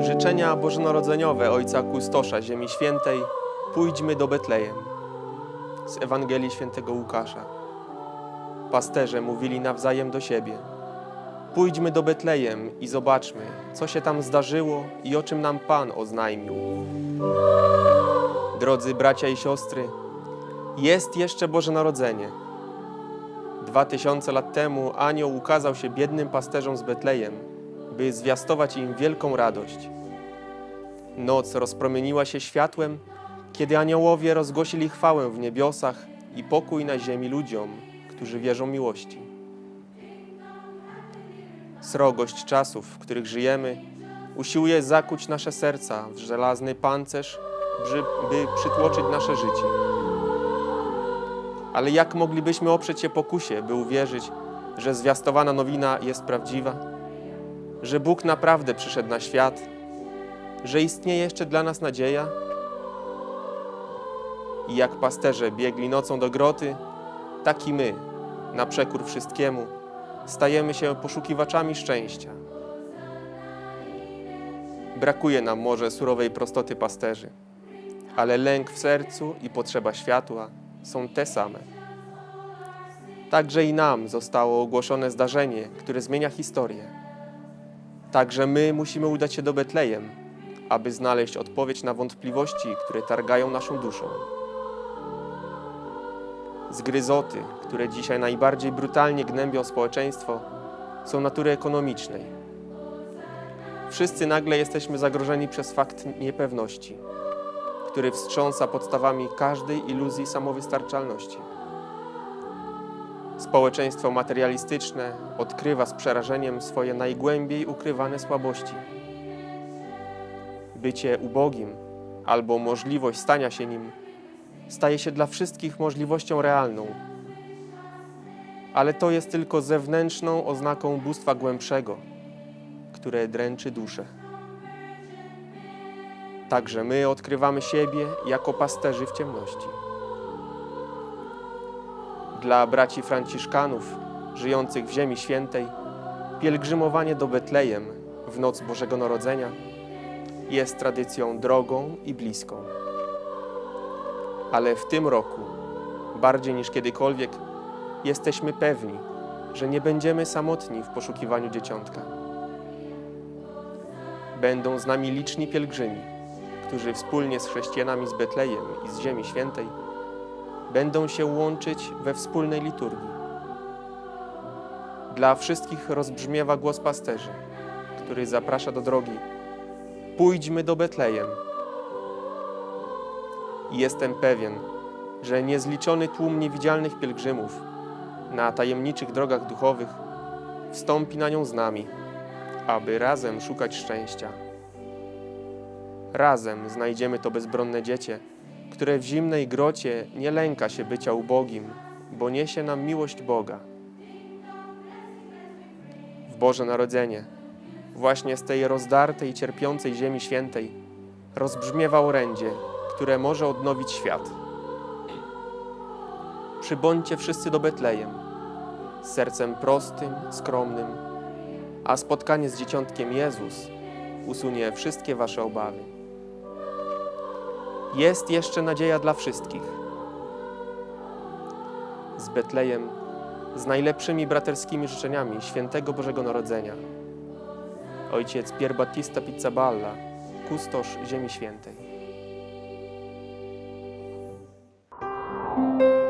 Życzenia bożonarodzeniowe Ojca Kustosza Ziemi Świętej Pójdźmy do Betlejem z Ewangelii Świętego Łukasza. Pasterze mówili nawzajem do siebie Pójdźmy do Betlejem i zobaczmy, co się tam zdarzyło i o czym nam Pan oznajmił. Drodzy bracia i siostry, jest jeszcze Boże Narodzenie. Dwa tysiące lat temu anioł ukazał się biednym pasterzom z Betlejem, by zwiastować im wielką radość. Noc rozpromieniła się światłem, kiedy aniołowie rozgłosili chwałę w niebiosach i pokój na ziemi ludziom, którzy wierzą miłości. Srogość czasów, w których żyjemy, usiłuje zakuć nasze serca w żelazny pancerz, by przytłoczyć nasze życie. Ale jak moglibyśmy oprzeć się pokusie, by uwierzyć, że zwiastowana nowina jest prawdziwa? Że Bóg naprawdę przyszedł na świat? Że istnieje jeszcze dla nas nadzieja? I jak pasterze biegli nocą do groty, tak i my, na przekór wszystkiemu, stajemy się poszukiwaczami szczęścia. Brakuje nam może surowej prostoty pasterzy, ale lęk w sercu i potrzeba światła są te same. Także i nam zostało ogłoszone zdarzenie, które zmienia historię. Także my musimy udać się do Betlejem, aby znaleźć odpowiedź na wątpliwości, które targają naszą duszą. Zgryzoty, które dzisiaj najbardziej brutalnie gnębią społeczeństwo, są natury ekonomicznej. Wszyscy nagle jesteśmy zagrożeni przez fakt niepewności, który wstrząsa podstawami każdej iluzji samowystarczalności. Społeczeństwo materialistyczne odkrywa z przerażeniem swoje najgłębiej ukrywane słabości. Bycie ubogim albo możliwość stania się nim staje się dla wszystkich możliwością realną. Ale to jest tylko zewnętrzną oznaką bóstwa głębszego, które dręczy duszę. Także my odkrywamy siebie jako pasterzy w ciemności. Dla braci Franciszkanów żyjących w Ziemi Świętej pielgrzymowanie do Betlejem w noc Bożego Narodzenia jest tradycją drogą i bliską. Ale w tym roku, bardziej niż kiedykolwiek, jesteśmy pewni, że nie będziemy samotni w poszukiwaniu dzieciątka. Będą z nami liczni pielgrzymi, którzy wspólnie z chrześcijanami z Betlejem i z Ziemi Świętej będą się łączyć we wspólnej liturgii. Dla wszystkich rozbrzmiewa głos pasterzy, który zaprasza do drogi. Pójdźmy do Betlejem. I jestem pewien, że niezliczony tłum niewidzialnych pielgrzymów na tajemniczych drogach duchowych wstąpi na nią z nami, aby razem szukać szczęścia. Razem znajdziemy to bezbronne dziecię, które w zimnej grocie nie lęka się bycia ubogim, bo niesie nam miłość Boga. W Boże Narodzenie, właśnie z tej rozdartej cierpiącej ziemi świętej, rozbrzmiewa orędzie, które może odnowić świat. Przybądźcie wszyscy do Betlejem, z sercem prostym, skromnym, a spotkanie z dzieciątkiem Jezus usunie wszystkie wasze obawy. Jest jeszcze nadzieja dla wszystkich. Z Betlejem, z najlepszymi braterskimi życzeniami świętego Bożego Narodzenia. Ojciec Pier Battista Pizzaballa, kustosz Ziemi Świętej. Thank you.